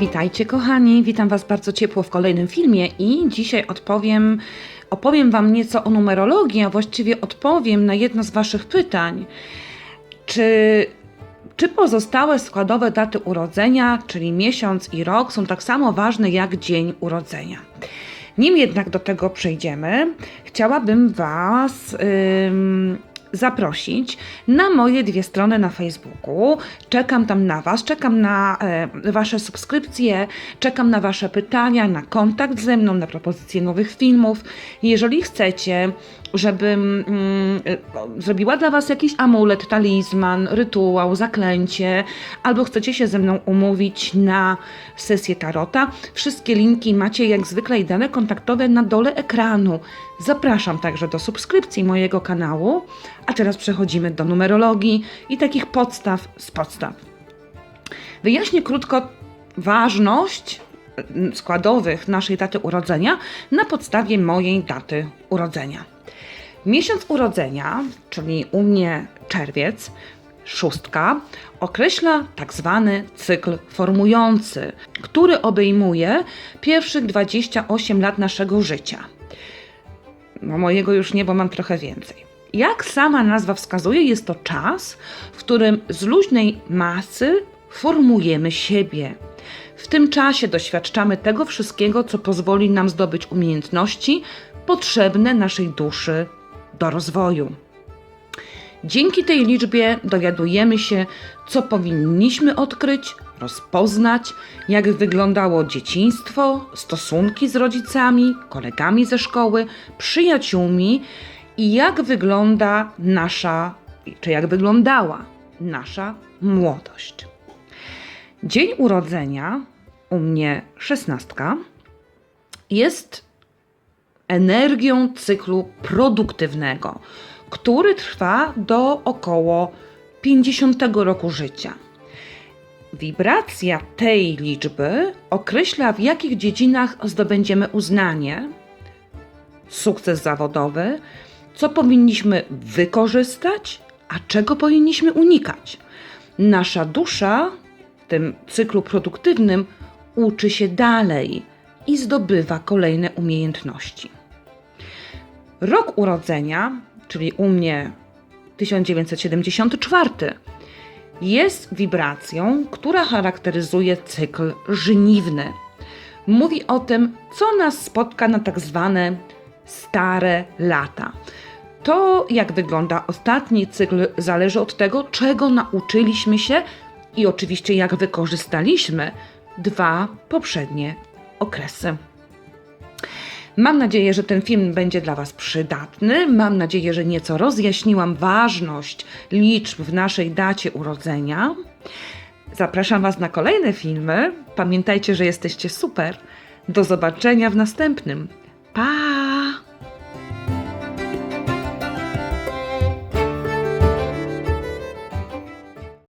Witajcie kochani, witam Was bardzo ciepło w kolejnym filmie i dzisiaj odpowiem, opowiem Wam nieco o numerologii, a właściwie odpowiem na jedno z Waszych pytań. Czy, czy pozostałe składowe daty urodzenia, czyli miesiąc i rok, są tak samo ważne jak dzień urodzenia? Nim jednak do tego przejdziemy, chciałabym Was ym, zaprosić na moje dwie strony na Facebooku. Czekam tam na Was, czekam na e, Wasze subskrypcje, czekam na Wasze pytania, na kontakt ze mną, na propozycje nowych filmów. Jeżeli chcecie, żebym mm, zrobiła dla Was jakiś amulet, talizman, rytuał, zaklęcie, albo chcecie się ze mną umówić na sesję tarota, wszystkie linki macie jak zwykle i dane kontaktowe na dole ekranu. Zapraszam także do subskrypcji mojego kanału. A teraz przechodzimy do numerologii i takich podstaw z podstaw. Wyjaśnię krótko ważność mm, składowych naszej daty urodzenia na podstawie mojej daty urodzenia. Miesiąc urodzenia, czyli u mnie czerwiec, szóstka, określa tak zwany cykl formujący, który obejmuje pierwszych 28 lat naszego życia. No mojego już nie, bo mam trochę więcej. Jak sama nazwa wskazuje, jest to czas, w którym z luźnej masy formujemy siebie. W tym czasie doświadczamy tego wszystkiego, co pozwoli nam zdobyć umiejętności potrzebne naszej duszy do rozwoju. Dzięki tej liczbie dowiadujemy się, co powinniśmy odkryć, rozpoznać, jak wyglądało dzieciństwo, stosunki z rodzicami, kolegami ze szkoły, przyjaciółmi i jak wygląda nasza, czy jak wyglądała nasza młodość. Dzień urodzenia, u mnie szesnastka, jest energią cyklu produktywnego, który trwa do około 50 roku życia. Wibracja tej liczby określa, w jakich dziedzinach zdobędziemy uznanie, sukces zawodowy, co powinniśmy wykorzystać, a czego powinniśmy unikać. Nasza dusza w tym cyklu produktywnym uczy się dalej i zdobywa kolejne umiejętności. Rok urodzenia, czyli u mnie 1974, jest wibracją, która charakteryzuje cykl żniwny. Mówi o tym, co nas spotka na tak zwane stare lata. To, jak wygląda ostatni cykl, zależy od tego, czego nauczyliśmy się i oczywiście jak wykorzystaliśmy dwa poprzednie okresy. Mam nadzieję, że ten film będzie dla Was przydatny. Mam nadzieję, że nieco rozjaśniłam ważność liczb w naszej dacie urodzenia. Zapraszam Was na kolejne filmy. Pamiętajcie, że jesteście super. Do zobaczenia w następnym. Pa!